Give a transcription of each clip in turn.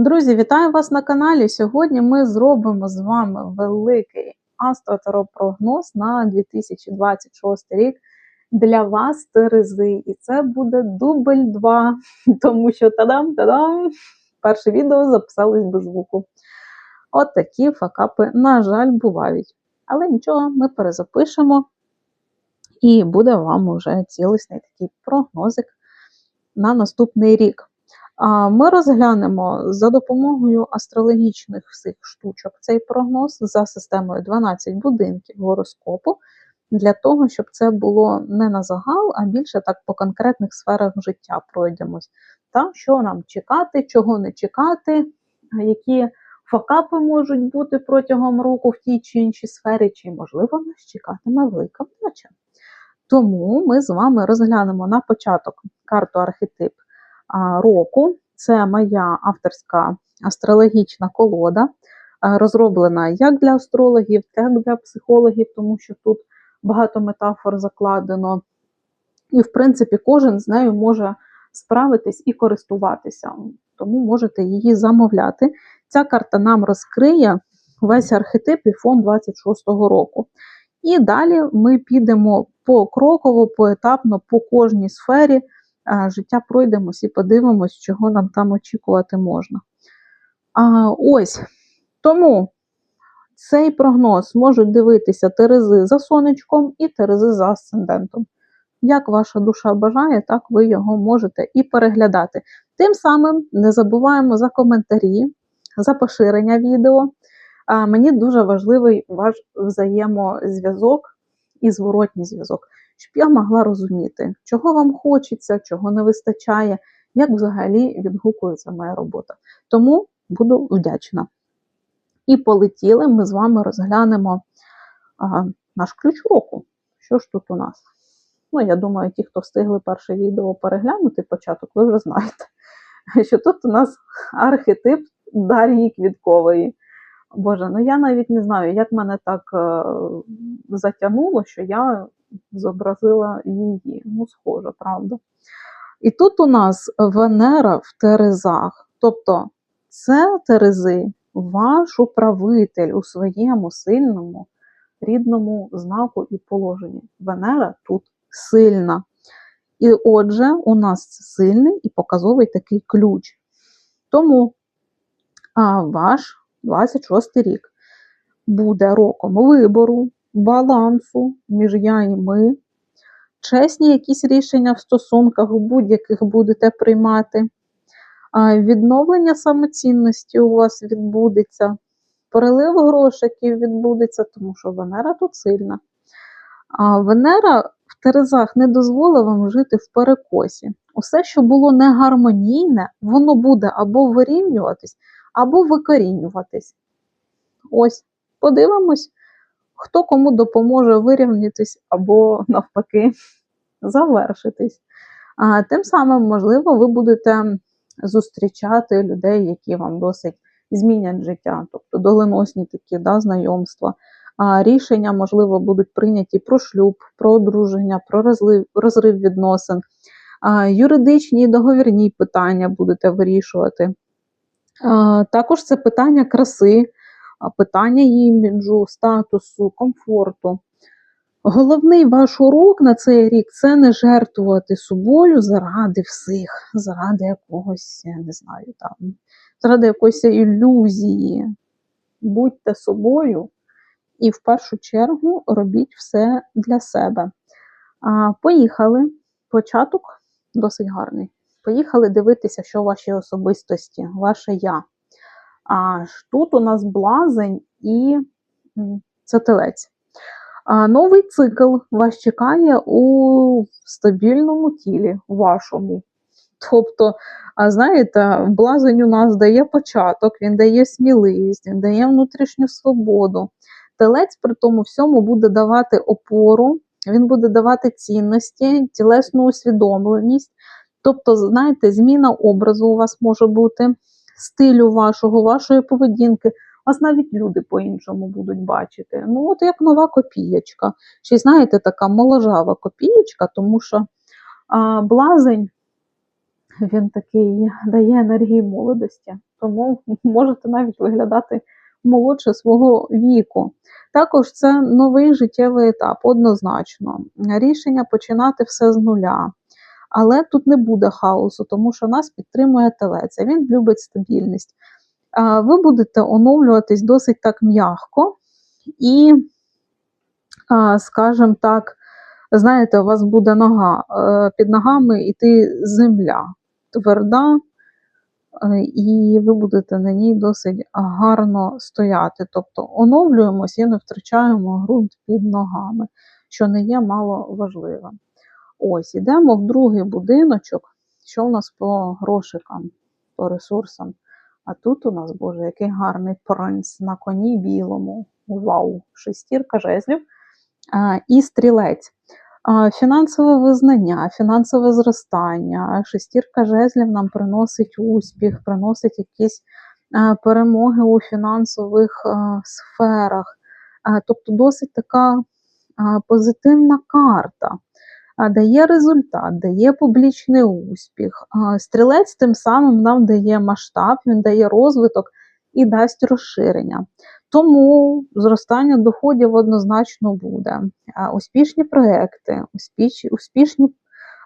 Друзі, вітаю вас на каналі. Сьогодні ми зробимо з вами великий астротаропрогноз на 2026 рік для вас Терези. І це буде дубль 2, тому що тадам-тадам! Перше відео записалось без звуку. От такі факапи, на жаль, бувають. Але нічого, ми перезапишемо, і буде вам уже цілісний такий прогнозик на наступний рік. Ми розглянемо за допомогою астрологічних всіх штучок цей прогноз за системою 12 будинків гороскопу, для того, щоб це було не на загал, а більше так по конкретних сферах життя пройдемось. Та що нам чекати, чого не чекати, які факапи можуть бути протягом року в тій чи іншій сфері, чи, можливо, нас чекатиме велика вдача. Тому ми з вами розглянемо на початок карту архетип року. Це моя авторська астрологічна колода, розроблена як для астрологів, так і для психологів, тому що тут багато метафор закладено. І, в принципі, кожен з нею може справитись і користуватися. Тому можете її замовляти. Ця карта нам розкриє весь архетип і фон 26-го року. І далі ми підемо покроково, поетапно, по кожній сфері життя пройдемось і подивимось, чого нам там очікувати можна. А, Ось тому цей прогноз можуть дивитися Терези за сонечком і Терези за асцендентом. Як ваша душа бажає, так ви його можете і переглядати. Тим самим не забуваємо за коментарі, за поширення відео. А Мені дуже важливий ваш взаємозв'язок і зворотній зв'язок щоб я могла розуміти, чого вам хочеться, чого не вистачає, як взагалі відгукується моя робота. Тому буду вдячна. І полетіли, ми з вами розглянемо а, наш ключ року. Що ж тут у нас? Ну, я думаю, ті, хто встигли перше відео переглянути початок, ви вже знаєте, що тут у нас архетип Дар'ї Квіткової. Боже, ну я навіть не знаю, як мене так е, затягнуло, що я зобразила її. Ну, схоже, правда. І тут у нас Венера в Терезах. Тобто це Терези, ваш управитель у своєму сильному рідному знаку і положенні. Венера тут сильна. І отже, у нас сильний і показовий такий ключ. Тому а, ваш 26 рік буде роком вибору, балансу між я і ми, чесні якісь рішення в стосунках будь-яких будете приймати, відновлення самоцінності у вас відбудеться, перелив грошиків відбудеться, тому що Венера тут сильна. А Венера в Терезах не дозволить вам жити в перекосі. Усе, що було негармонійне, воно буде або вирівнюватись, або викорінюватись. Ось, подивимось, хто кому допоможе вирівнятись або, навпаки, завершитись. А Тим самим, можливо, ви будете зустрічати людей, які вам досить змінять життя, тобто доленосні такі да, знайомства. А Рішення, можливо, будуть прийняті про шлюб, про одруження, про розрив, відносин. А, Юридичні і договірні питання будете вирішувати. А, Також це питання краси, питання іміджу, статусу, комфорту. Головний ваш урок на цей рік це не жертвувати собою заради всіх, заради якогось, я не знаю, там, заради якоїсь ілюзії. Будьте собою і в першу чергу робіть все для себе. А, Поїхали. Початок досить гарний. Поїхали дивитися, що в вашій особистості, ваше я. А тут у нас блазень і це телець. А Новий цикл вас чекає у стабільному тілі вашому. Тобто, а знаєте, блазень у нас дає початок, він дає сміливість, він дає внутрішню свободу. Телець при тому всьому буде давати опору, він буде давати цінності, тілесну усвідомленість. Тобто, знаєте, зміна образу у вас може бути стилю вашого, вашої поведінки. Вас навіть люди по-іншому будуть бачити. Ну, от як нова копієчка. Ще знаєте, така моложава копієчка, тому що а, блазень він такий дає енергії молодості, тому можете навіть виглядати молодше свого віку. Також це новий життєвий етап, однозначно. Рішення починати все з нуля. Але тут не буде хаосу, тому що нас підтримує телець, а він любить стабільність. Ви будете оновлюватись досить так м'яко і, скажімо так, знаєте, у вас буде нога е, під ногами йти земля тверда, е, і ви будете на ній досить гарно стояти. Тобто оновлюємось і не втрачаємо ґрунт під ногами, що не є мало важливим. Ось, ідемо в другий будиночок. Що у нас по грошикам, по ресурсам? А тут у нас, Боже, який гарний принц на коні білому. Вау! Шестірка жезлів а, і стрілець. А, Фінансове визнання, фінансове зростання. Шестірка жезлів нам приносить успіх, приносить якісь а, перемоги у фінансових а, сферах. А, Тобто досить така а, позитивна карта. А, Дає результат, дає публічний успіх. Стрілець тим самим нам дає масштаб, він дає розвиток і дасть розширення. Тому зростання доходів однозначно буде. Успішні проекти, успішні, успішні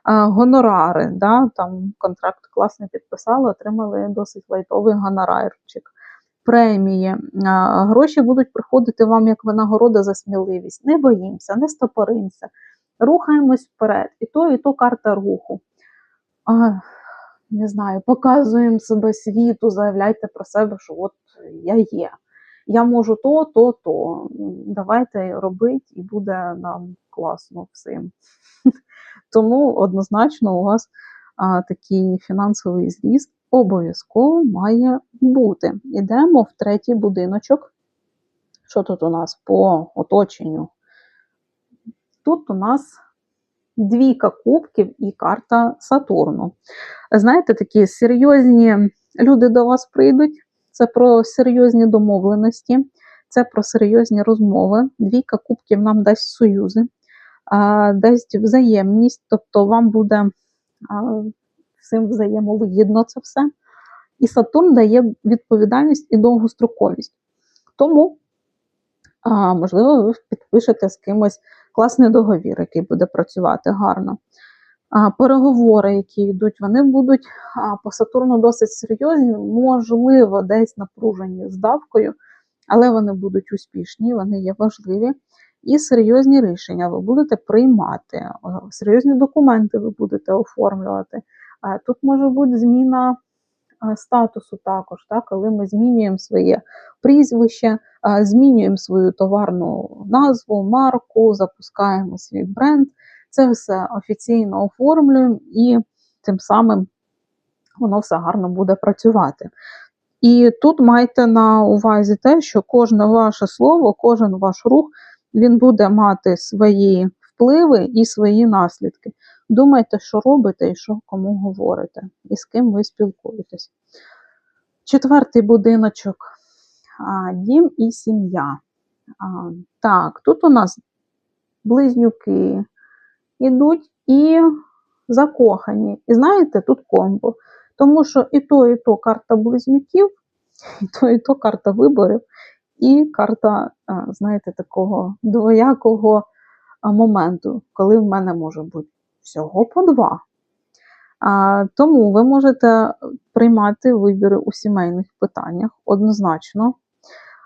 гонорари. Да? Там контракт класно підписали, отримали досить лайтовий гонорарчик. Премії, гроші будуть приходити вам як винагорода за сміливість. Не боїмося, не стопоримося, рухаємось вперед. І то, і то карта руху. А, не знаю, показуємо себе світу, заявляйте про себе, що от я є. Я можу то, то, то. Давайте робити, і буде нам класно всім. Тому однозначно у вас а, такий фінансовий зріст обов'язково має бути. Ідемо в третій будиночок. Що тут у нас по оточенню? Тут у нас двійка кубків і карта Сатурну. Знаєте, такі серйозні люди до вас прийдуть. Це про серйозні домовленості, це про серйозні розмови. Двійка кубків нам дасть союзи, дасть взаємність, тобто вам буде всім взаємовигідно це все. І Сатурн дає відповідальність і довгостроковість. Тому, можливо, ви підпишете з кимось класний договір, який буде працювати гарно. Переговори, які йдуть, вони будуть по Сатурну досить серйозні, можливо, десь напружені з давкою, але вони будуть успішні, вони є важливі. І серйозні рішення ви будете приймати, серйозні документи ви будете оформлювати. Тут може бути зміна статусу також, так, коли ми змінюємо своє прізвище, змінюємо свою товарну назву, марку, запускаємо свій бренд. Це все офіційно оформлюємо і тим самим воно все гарно буде працювати. І тут майте на увазі те, що кожне ваше слово, кожен ваш рух, він буде мати свої впливи і свої наслідки. Думайте, що робите і що кому говорите, і з ким ви спілкуєтесь. Четвертий будиночок дім і сім'я. Так, тут у нас близнюки, ідуть і закохані. І знаєте, тут комбо. Тому що і то, і то карта близнюків, і то, і то карта виборів, і карта, знаєте, такого двоякого моменту, коли в мене може бути всього по два. А, Тому ви можете приймати вибіри у сімейних питаннях однозначно.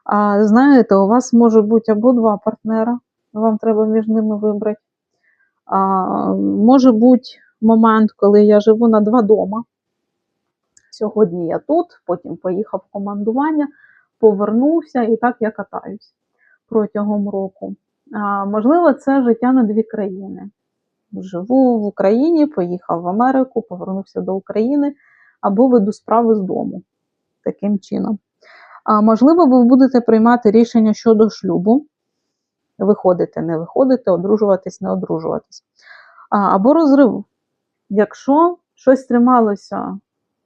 А, Знаєте, у вас може бути або два партнера, вам треба між ними вибрати. А, Може бути момент, коли я живу на два дома. Сьогодні я тут, потім поїхав в командування, повернувся і так я катаюсь протягом року. А, Можливо, це життя на дві країни. Живу в Україні, поїхав в Америку, повернувся до України або веду справи з дому таким чином. А, Можливо, ви будете приймати рішення щодо шлюбу виходити, не виходити, одружуватись, не одружуватись. Або розрив. Якщо щось трималося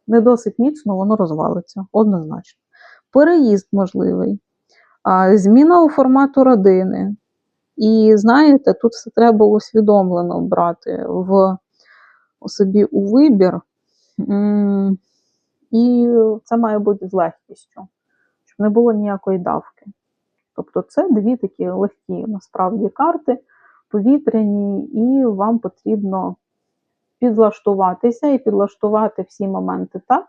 не досить міцно, воно розвалиться однозначно. Переїзд можливий, зміна у формату родини. І знаєте, тут все треба усвідомлено брати в собі у вибір, І це має бути з легкістю, щоб не було ніякої давки. Тобто це дві такі легкі насправді карти, повітряні, і вам потрібно підлаштуватися і підлаштувати всі моменти так,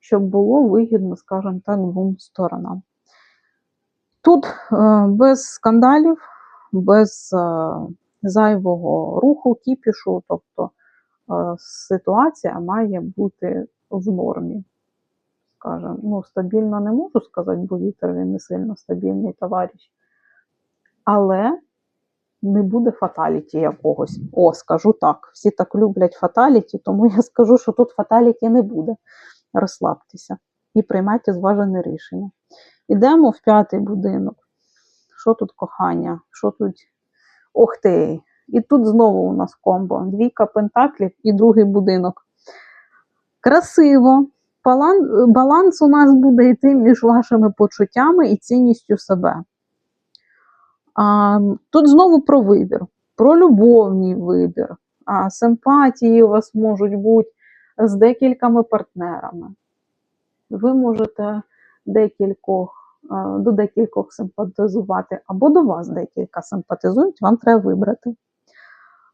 щоб було вигідно, скажімо так, двом сторонам. Тут е, без скандалів, без е, зайвого руху, кіпішу, тобто е, ситуація має бути в нормі. Скажем, ну, стабільно не можу сказати, бо вітер він не сильно стабільний товариш. Але не буде фаталіті якогось. О, скажу так. Всі так люблять фаталіті, тому я скажу, що тут фаталіті не буде. Розслабтеся і приймайте зважене рішення. Ідемо в п'ятий будинок. Що тут кохання? Що тут? Ох ти! І тут знову у нас комбо. Двійка пентаклів і другий будинок. Красиво. Баланс у нас буде йти між вашими почуттями і цінністю себе. А, тут знову про вибір, про любовний вибір. А, симпатії у вас можуть бути з декількома партнерами. Ви можете декількох, до декількох симпатизувати, або до вас декілька симпатизують, вам треба вибрати.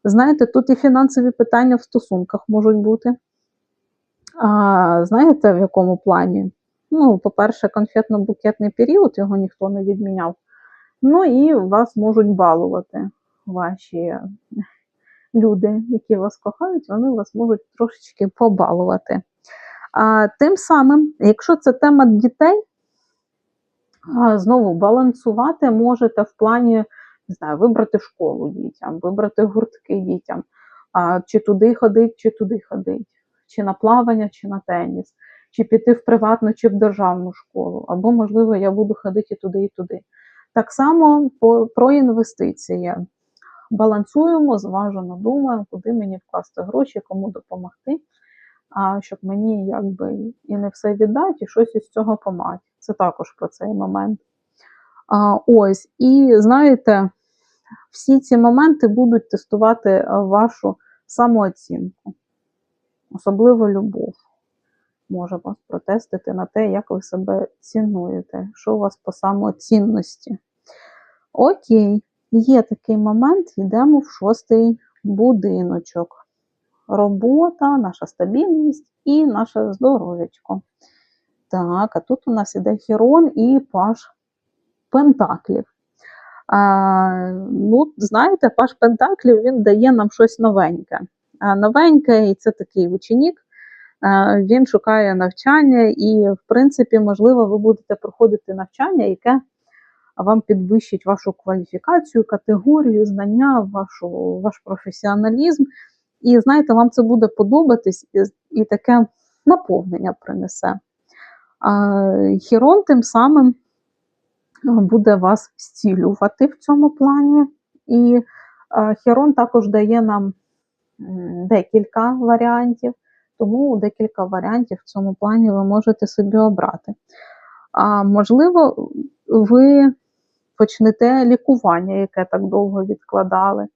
Знаєте, тут і фінансові питання в стосунках можуть бути. А, знаєте, в якому плані? Ну, по-перше, конфетно-букетний період, його ніхто не відміняв. Ну і вас можуть балувати ваші люди, які вас кохають, вони вас можуть трошечки побалувати. А, тим самим, якщо це тема дітей, знову балансувати можете в плані не знаю, вибрати школу дітям, вибрати гуртки дітям, чи туди ходить, чи туди ходить, чи на плавання, чи на теніс, чи піти в приватну, чи в державну школу, або, можливо, я буду ходити туди, і туди. Так само про інвестиції. Балансуємо, зважено думаємо, куди мені вкласти гроші, кому допомогти, щоб мені якби і не все віддати, і щось із цього помати. Це також про цей момент. А, ось, і знаєте, всі ці моменти будуть тестувати вашу самооцінку, особливо любов. Може вас протестити на те, як ви себе цінуєте, що у вас по самоцінності. Окей, є такий момент, йдемо в шостий будиночок. Робота, наша стабільність і наше здоров'ячко. Так, а тут у нас іде Хірон і Паш Пентаклів. А, ну, знаєте, Паш Пентаклів він дає нам щось новеньке. А, новеньке, і це такий ученик. Він шукає навчання, і, в принципі, можливо, ви будете проходити навчання, яке вам підвищить вашу кваліфікацію, категорію, знання, вашу, ваш професіоналізм. І знаєте, вам це буде подобатись і, і таке наповнення принесе. Хірон тим самим буде вас зцілювати в цьому плані. І Хірон також дає нам декілька варіантів, тому декілька варіантів в цьому плані ви можете собі обрати. А можливо, ви почнете лікування, яке так довго відкладали.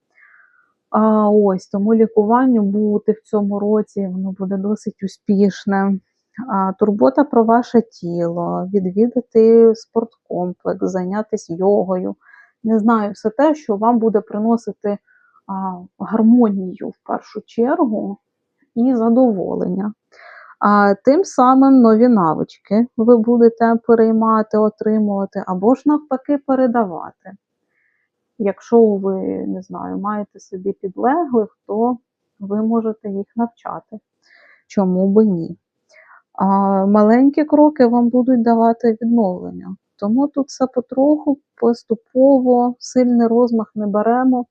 А, ось тому лікуванню бути в цьому році воно буде досить успішне. Турбота про ваше тіло, відвідати спорткомплекс, зайнятися йогою. Не знаю, все те, що вам буде приносити гармонію в першу чергу і задоволення. А тим самим нові навички ви будете переймати, отримувати, або ж навпаки передавати. Якщо ви не знаю, маєте собі підлеглих, то ви можете їх навчати. Чому би ні? А маленькі кроки вам будуть давати відновлення. Тому тут все потроху, поступово, сильний розмах не беремо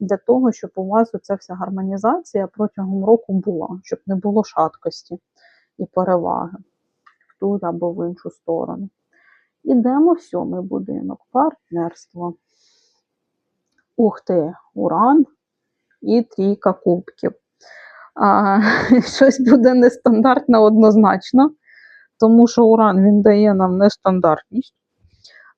для того, щоб у вас оця вся гармонізація протягом року була, щоб не було шаткості і переваги в ту або в іншу сторону. Ідемо в сьомий будинок, партнерство. Ух ти, уран і трійка кубків. А, щось буде нестандартне однозначно, тому що уран він дає нам нестандартність.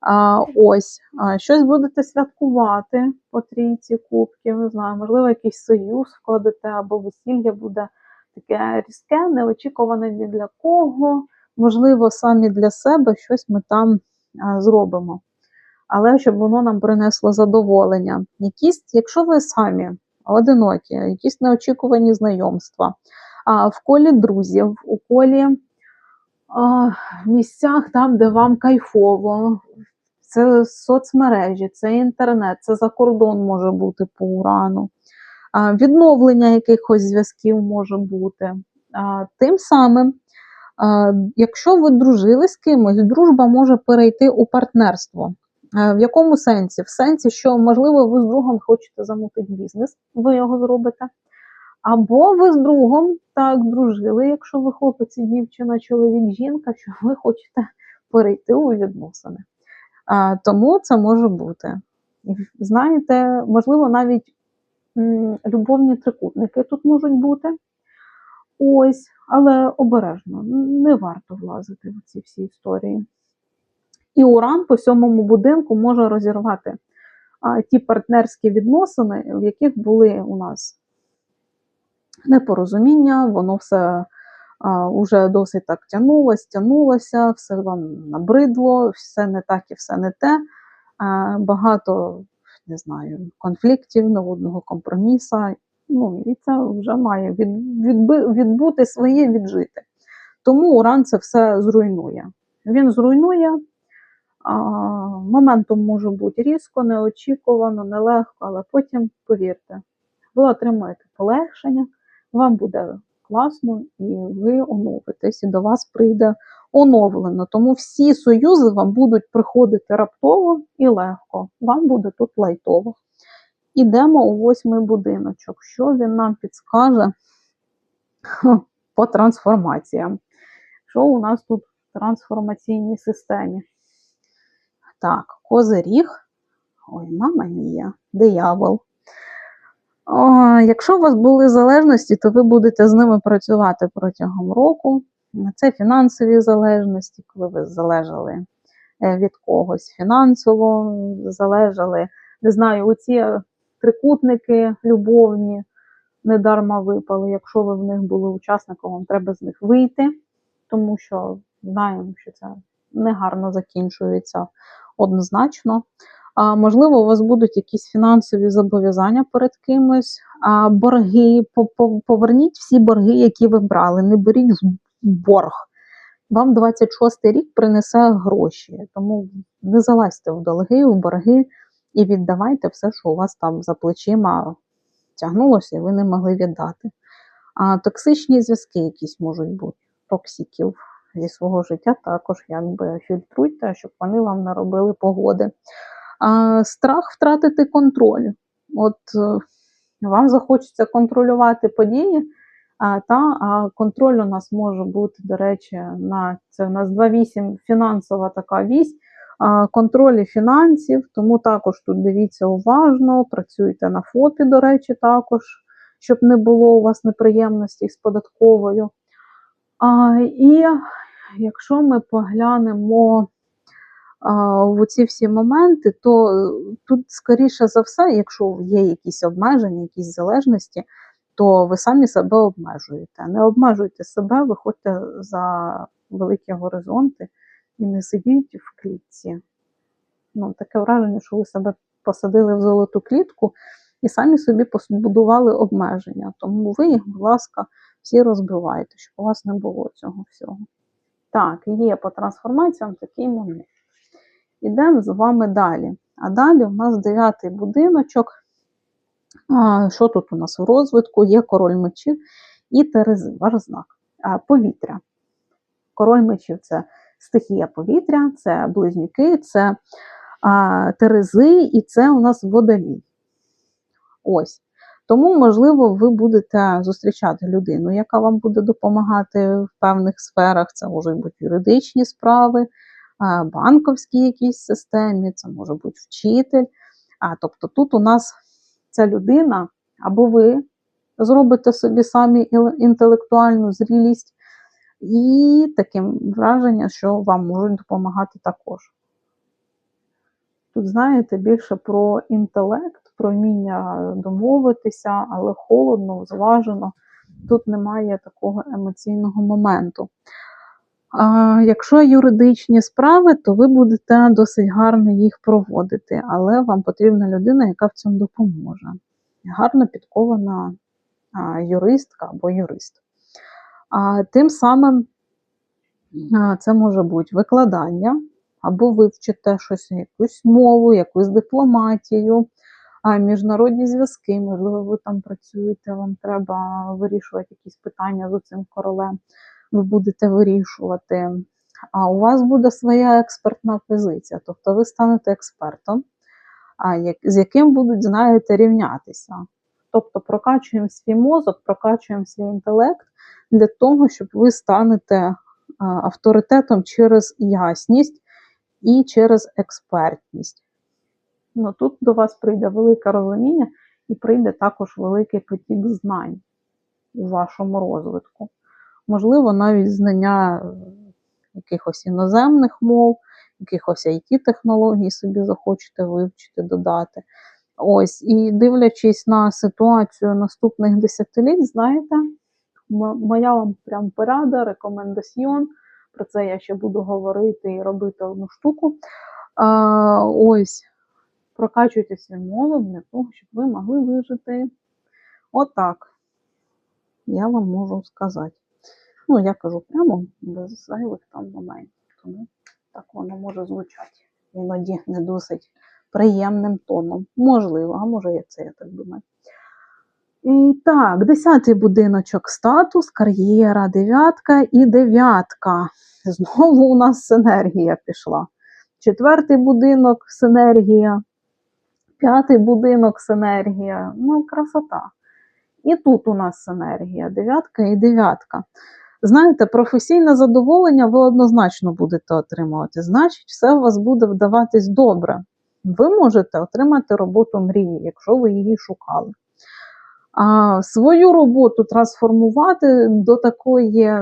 А, ось, а, щось будете святкувати по трійці кубків, не знаю, можливо, якийсь союз вкладете, або весілля буде таке різке, неочікуване ні для кого. Можливо, самі для себе щось ми там а, зробимо. Але щоб воно нам принесло задоволення. Якісь, якщо ви самі одинокі, якісь неочікувані знайомства, а в колі друзів, у колі а, місцях там, де вам кайфово, це соцмережі, це інтернет, це за кордон може бути по урану, а, відновлення якихось зв'язків може бути. А, Тим самим, якщо ви дружили з кимось, дружба може перейти у партнерство. А, В якому сенсі? В сенсі, що, можливо, ви з другом хочете замутити бізнес, ви його зробите. Або ви з другом так дружили, якщо ви хлопець дівчина, чоловік, жінка, що ви хочете перейти у відносини. А, тому це може бути. Знаєте, можливо, навіть м, любовні трикутники тут можуть бути. Ось, але обережно, не варто влазити в ці всі історії. І Уран по сьомому будинку може розірвати а, ті партнерські відносини, в яких були у нас непорозуміння, воно все а, уже досить так тягнулось, тягнулося, все вам набридло, все не так і все не те. А, багато не знаю, конфліктів, неводного компроміса. Ну, і це вже має від, відби, відбути своє віджити. Тому Уран це все зруйнує. Він зруйнує. Моментом може бути різко, неочікувано, нелегко, але потім, повірте, ви отримаєте полегшення, вам буде класно, і ви оновитесь, і до вас прийде оновлено. Тому всі союзи вам будуть приходити раптово і легко. Вам буде тут лайтово. Ідемо у восьмий будиночок. Що він нам підскаже по трансформаціям? Що у нас тут в трансформаційній системі? Так, козиріг. Ой, мама мія, диявол. О, якщо у вас були залежності, то ви будете з ними працювати протягом року. Це фінансові залежності, коли ви залежали е, від когось фінансово, залежали, не знаю, оці трикутники любовні недарма випали. Якщо ви в них були учасником, вам треба з них вийти, тому що знаємо, що це негарно закінчується однозначно. Можливо, у вас будуть якісь фінансові зобов'язання перед кимось, борги. Поверніть всі борги, які ви брали. Не беріть борг. Вам 26-й рік принесе гроші, тому не залазьте в долги, в борги і віддавайте все, що у вас там за плечима тягнулося, і ви не могли віддати. А токсичні зв'язки якісь можуть бути, токсиків зі свого життя також якби фільтруйте, щоб вони вам не робили погоди. А, Страх втратити контроль. От е, вам захочеться контролювати події, а, та а контроль у нас може бути, до речі, на це у нас 2.8 фінансова така вісь, а, контролі фінансів, тому також тут дивіться уважно, працюйте на ФОПі, до речі, також, щоб не було у вас неприємностей з податковою. А, І якщо ми поглянемо в ці всі моменти, то тут, скоріше за все, якщо є якісь обмеження, якісь залежності, то ви самі себе обмежуєте. Не обмежуйте себе, виходьте за великі горизонти і не сидіть в клітці. Ну, Таке враження, що ви себе посадили в золоту клітку і самі собі побудували обмеження. Тому ви будь ласка, всі розбивайте, щоб у вас не було цього всього. Так, є по трансформаціям такий момент. Ідемо з вами далі. А далі у нас дев'ятий будиночок. А, Що тут у нас в розвитку? Є король мечів і терези, ваш знак. А, Повітря. Король мечів це стихія повітря, це близнюки, це а, терези і це у нас водолій. Ось. Тому, можливо, ви будете зустрічати людину, яка вам буде допомагати в певних сферах. Це можуть бути юридичні справи, банковській якійсь системі, це може бути вчитель. А тобто тут у нас ця людина, або ви зробите собі самі інтелектуальну зрілість, і таким враження, що вам можуть допомагати також. Тут, знаєте, більше про інтелект, про вміння домовитися, але холодно, зважено, тут немає такого емоційного моменту. А якщо юридичні справи, то ви будете досить гарно їх проводити, але вам потрібна людина, яка в цьому допоможе. Гарно підкована юристка або юрист. А тим самим це може бути викладання, або ви вчите щось, якусь мову, якусь дипломатію, міжнародні зв'язки, можливо, ви там працюєте, вам треба вирішувати якісь питання з цим королем ви будете вирішувати. А у вас буде своя експертна позиція, тобто ви станете експертом, з яким будуть, знаєте, рівнятися. Тобто прокачуємо свій мозок, прокачуємо свій інтелект для того, щоб ви станете авторитетом через ясність і через експертність. Ну, Тут до вас прийде велике розуміння і прийде також великий потік знань у вашому розвитку можливо, навіть знання е, якихось іноземних мов, якихось it технологій собі захочете вивчити, додати. Ось, І дивлячись на ситуацію наступних десятиліть, знаєте, моя вам прям порада, рекомендаціон. Про це я ще буду говорити і робити одну штуку. А, Ось, прокачуйте свій мозок для того, щоб ви могли вижити. Отак. Я вам можу сказати. Ну, я кажу прямо без зайвих там моментів. Тому так воно може звучати. Іноді не досить приємним тоном. Можливо, а може і це, я так думаю. І так, десятий будиночок статус, кар'єра, дев'ятка і дев'ятка. Знову у нас синергія пішла. Четвертий будинок синергія, п'ятий будинок синергія. Ну, красота. І тут у нас синергія, дев'ятка і дев'ятка. Знаєте, професійне задоволення ви однозначно будете отримувати. Значить, все у вас буде вдаватись добре. Ви можете отримати роботу мрії, якщо ви її шукали. А Свою роботу трансформувати до такої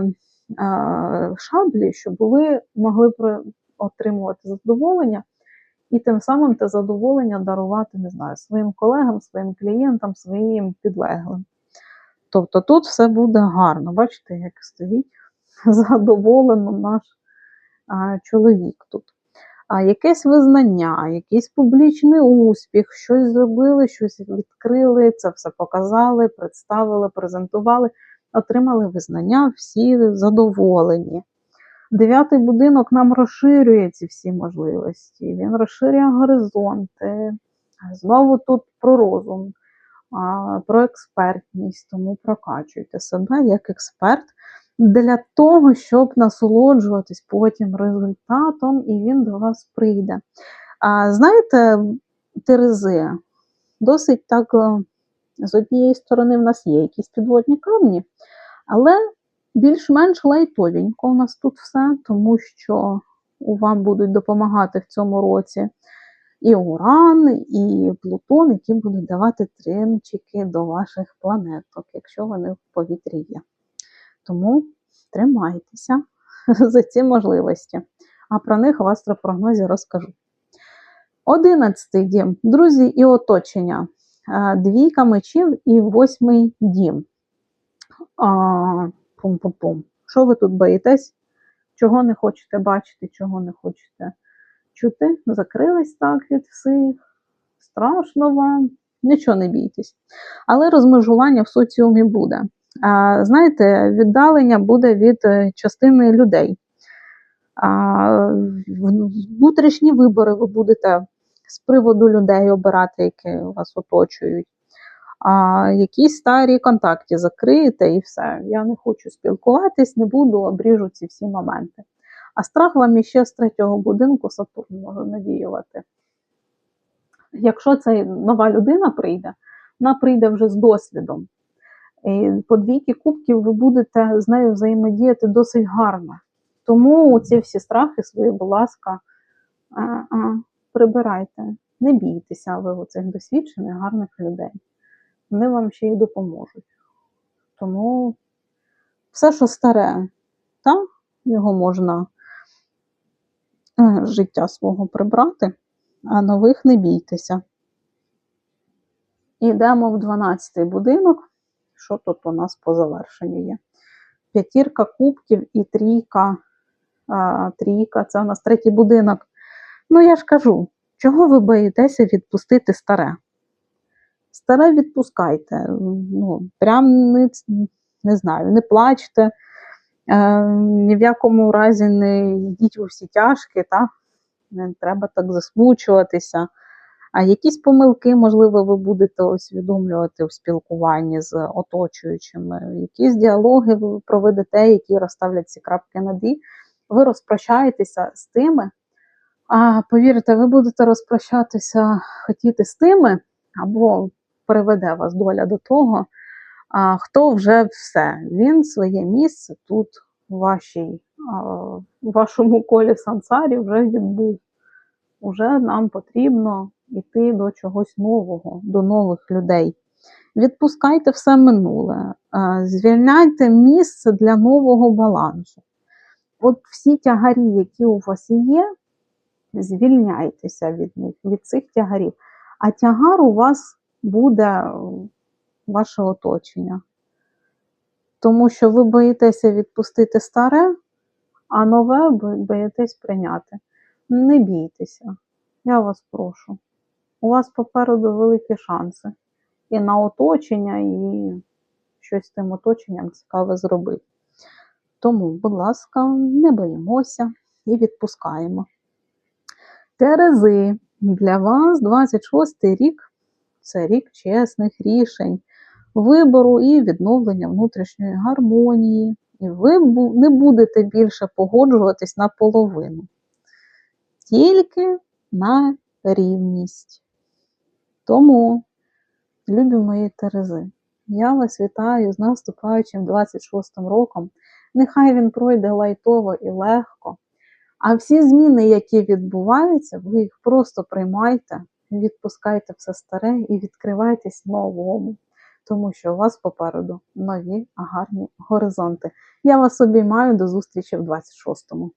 а, шаблі, щоб ви могли отримувати задоволення, і тим самим те задоволення дарувати, не знаю, своїм колегам, своїм клієнтам, своїм підлеглим. Тобто тут все буде гарно. Бачите, як стоїть задоволено наш а, чоловік тут. А Якесь визнання, якийсь публічний успіх, щось зробили, щось відкрили, це все показали, представили, презентували, отримали визнання, всі задоволені. Дев'ятий будинок нам розширює ці всі можливості, він розширює горизонти. Знову тут про розум про експертність, тому прокачуйте себе як експерт для того, щоб насолоджуватись потім результатом, і він до вас прийде. Знаєте, Терези, досить так, е, з однієї сторони, в нас є якісь підводні камні, але більш-менш лайтовенько у нас тут все, тому що вам будуть допомагати в цьому році і Уран, і Плутон, які будуть давати тринчики до ваших планеток, якщо вони в повітрі є. Тому тримайтеся за ці можливості. А про них в астропрогнозі розкажу. Одинадцятий дім, друзі, і оточення. Двійка мечів і восьмий дім. Пум-пум-пум. Що ви тут боїтесь? Чого не хочете бачити, чого не хочете чути, закрились так від всіх, страшно вам, нічого не бійтесь. Але розмежування в соціумі буде. А, Знаєте, віддалення буде від е, частини людей. А, Внутрішні вибори ви будете з приводу людей обирати, які вас оточують. А Якісь старі контакти закриєте і все. Я не хочу спілкуватись, не буду, обріжу ці всі моменти. А страх вам іще з третього будинку Сатурн може навіювати. Якщо це нова людина прийде, вона прийде вже з досвідом. І по двійки кубків ви будете з нею взаємодіяти досить гарно. Тому ці всі страхи свої, будь ласка, прибирайте. Не бійтеся ви у цих досвідчених, гарних людей. Вони вам ще й допоможуть. Тому все, що старе, та, його можна Е, життя свого прибрати, а нових не бійтеся. Йдемо в 12-й будинок. Що тут у нас по завершенню є? П'ятірка кубків і трійка. А, трійка це у нас третій будинок. Ну, я ж кажу, чого ви боїтеся відпустити старе? Старе відпускайте. Ну, прям не, не знаю, не плачте, е, ні в якому разі не йдіть у всі тяжкі, так? не треба так засмучуватися. А якісь помилки, можливо, ви будете усвідомлювати в спілкуванні з оточуючими, якісь діалоги ви проведете, які розставлять ці крапки над «і». Ви розпрощаєтеся з тими, а повірте, ви будете розпрощатися хотіти з тими, або приведе вас доля до того, а, хто вже все. Він своє місце тут, у вашому колі сансарі, вже відбув. Уже нам потрібно йти до чогось нового, до нових людей. Відпускайте все минуле, звільняйте місце для нового балансу. От всі тягарі, які у вас є, звільняйтеся від них, від цих тягарів. А тягар у вас буде ваше оточення. Тому що ви боїтеся відпустити старе, а нове боїтесь прийняти. Не бійтеся, я вас прошу. У вас попереду великі шанси. І на оточення, і щось з тим оточенням цікаве зробити. Тому, будь ласка, не боїмося і відпускаємо. Терези, для вас 26 рік це рік чесних рішень, вибору і відновлення внутрішньої гармонії. І ви не будете більше погоджуватись на половину, тільки на рівність. Тому, любі мої Терези, я вас вітаю з наступаючим 26 роком. Нехай він пройде лайтово і легко. А всі зміни, які відбуваються, ви їх просто приймайте, відпускайте все старе і відкривайтесь новому, тому що у вас попереду нові гарні горизонти. Я вас обіймаю до зустрічі в 26-му.